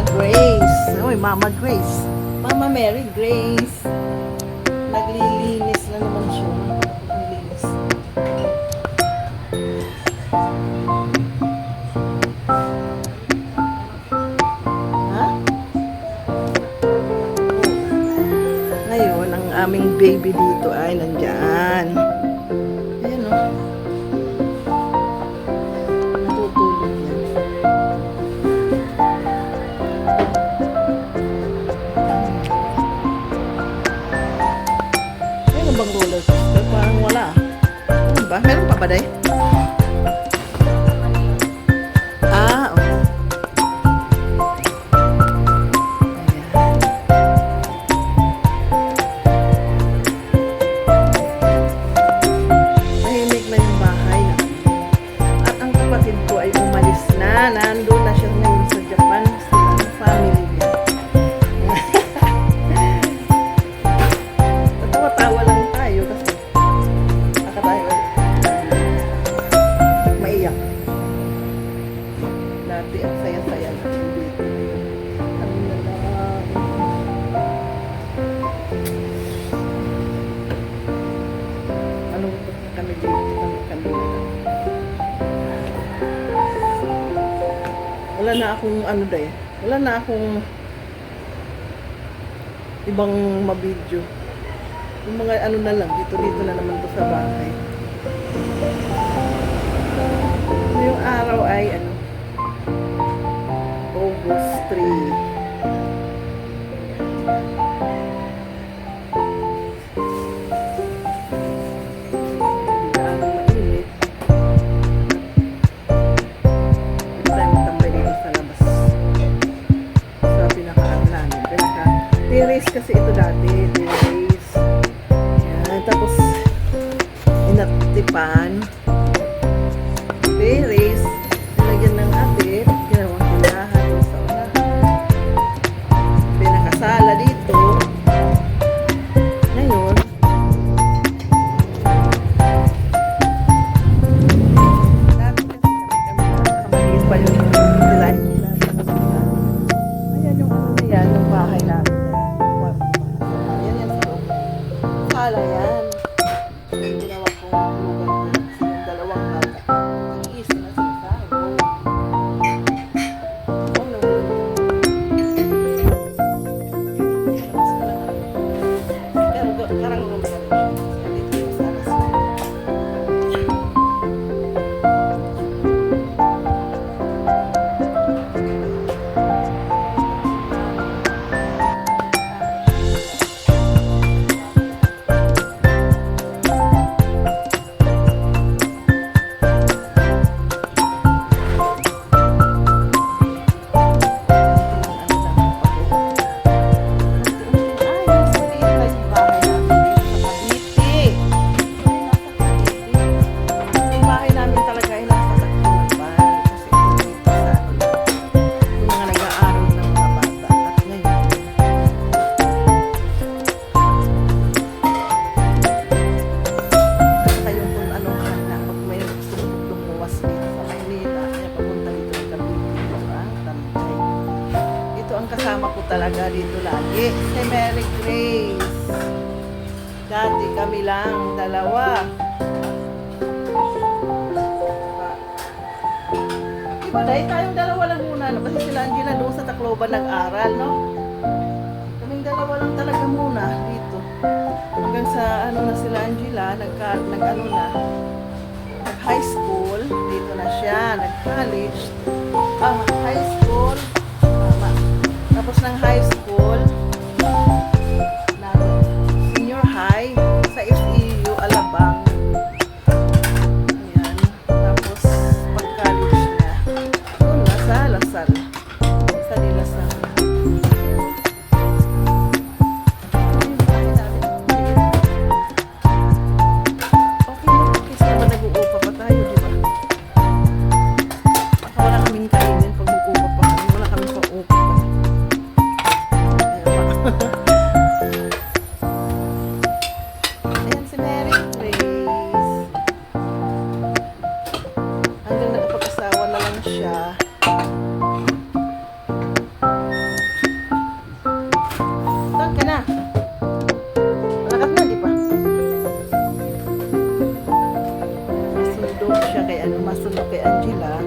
Mama Grace. Uy, Mama Grace. Mama Mary Grace. Naglilinis na naman siya. Naglilinis. Ha? Ngayon, ang aming baby dito ay nandyan. na akong ano day. Eh, wala na akong ibang mabidyo. Yung mga ano na lang, dito-dito na naman to sa bahay. So, yung araw ay ano, natipan. Dati kami lang dalawa. Diba dahil eh, tayong dalawa lang muna, no? kasi sila ang doon sa Tacloban nag-aral, no? Kaming dalawa lang talaga muna dito. Hanggang sa ano na sila Angela, nagka, nag ano na, nag high school, dito na siya, nag college, ah, high school, kay Angela.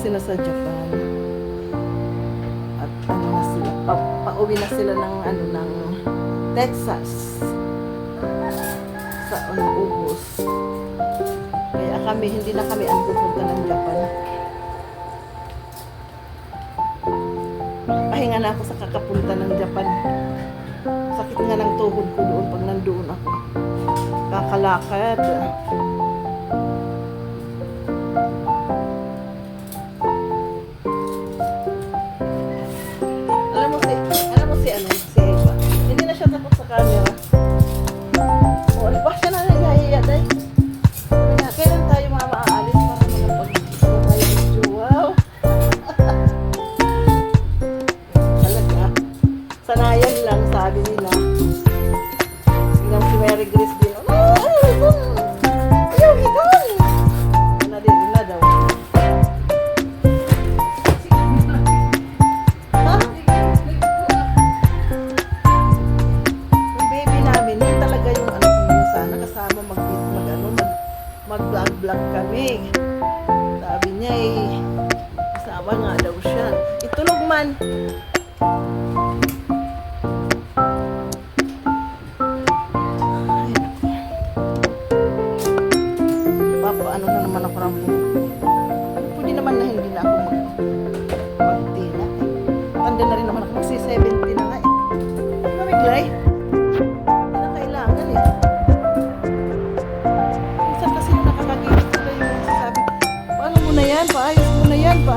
Sila sa Japan. At ano na sila, pa, pauwi na sila ng ano ng Texas. Sa ano, August. Kaya kami, hindi na kami ang pupunta ng Japan. Pahinga na ako sa kakapunta ng Japan. Sakit nga ng tuhod ko doon pag nandoon ako. Kakalakad. Alam camera. O, ano ba siya na niya, Kailan tayo mga maaalis para makapag ano tayo video? Wow! Talaga. Sanayan lang, sabi nila. Tingnan si Mary Grace niya eh kasama nga daw siya. Itulog man.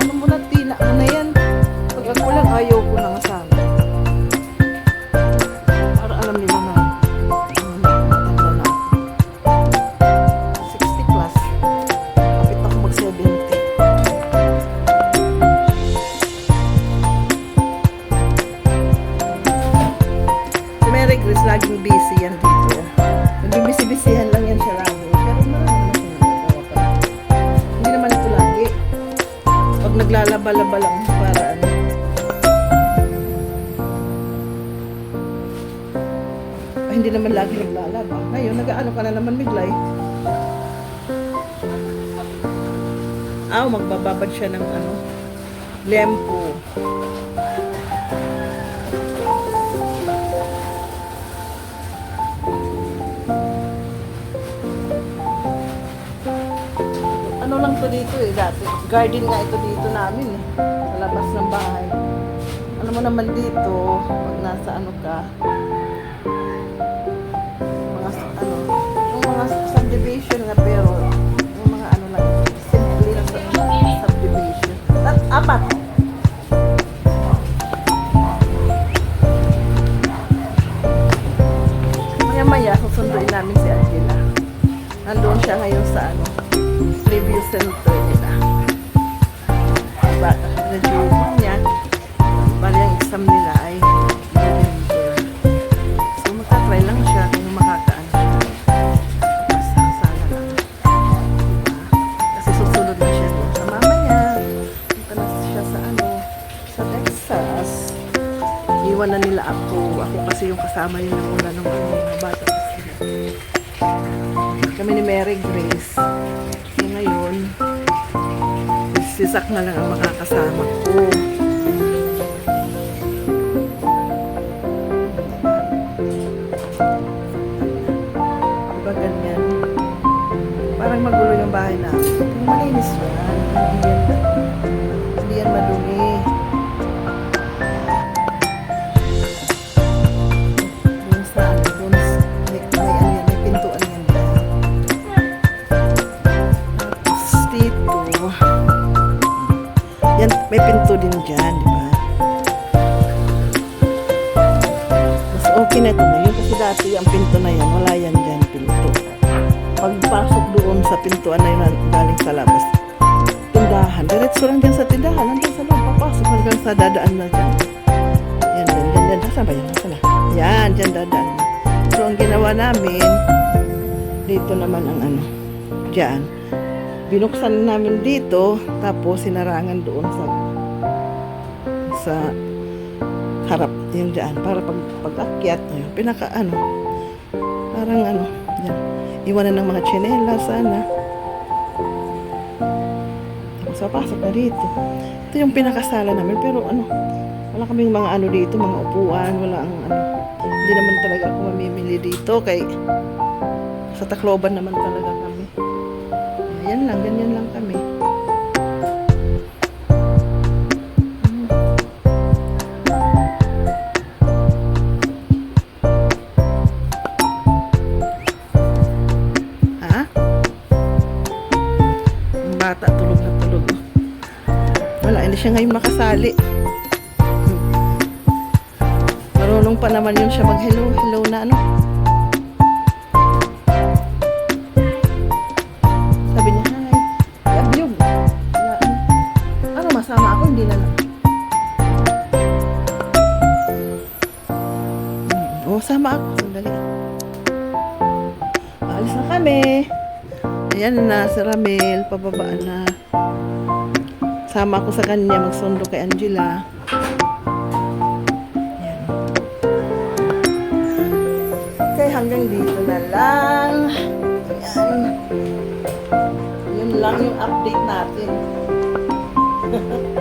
Paano mo na tina mo na yan? Pag ako lang, ayaw ko na nga sana. Para alam nila ano na, matanda na ako. 60 plus. Kapit ako mag 70. Si Mary Grace laging busy yan dito. Nagbibisi-bisihan lang naglalaba-laba lang para ano. Ay, hindi naman lagi naglalaba. Ngayon, nag-ano ka na naman, Miglay. Ah, magbababad siya ng ano, lempo. To dito eh, dati. Garden nga ito dito namin eh. Sa labas ng bahay. Ano mo naman dito, pag nasa ano ka, kasama nila mula nung ano, mga bata. Kami ni Mary Grace. So ngayon, si Sak na lang ang makakasama ko. Yan, may pinto din dyan, di ba? Mas okay na ito ngayon kasi dati ang pinto na yan, wala yan dyan pinto. Pagpasok doon sa pintuan na yun galing sa labas, tindahan. Diretso lang dyan sa tindahan, hanggang sa loob, papasok hanggang sa dadaan na dyan. Yan, dyan, dyan, dyan. Nasaan ba yan? Nasaan na? Yan, dyan dadaan. So, ang ginawa namin, dito naman ang ano, dyan Binuksan namin dito, tapos sinarangan doon sa sa harap yung dyan para pag pag-akyat ayun, pinaka ano parang ano yan. Iwanan ng mga tsinela sana. Tapos papasok na dito ito yung pinakasala namin pero ano wala kaming mga ano dito mga upuan wala ang ano. Hindi naman talaga ako mamimili dito kay sa Tacloban naman talaga kami yan lang ganyan lang kami Ha? Yung bata tulog na tulog. Wala, hindi siya ngayon makasali. Marunong pa naman yun siya mag-hello, hello na ano. Kami. Ayan na, si Ramil, pababa na. Sama ako sa kanya, magsundo kay Angela. Ayan. Okay, hanggang dito na lang. Ayan. Yun lang yung update natin.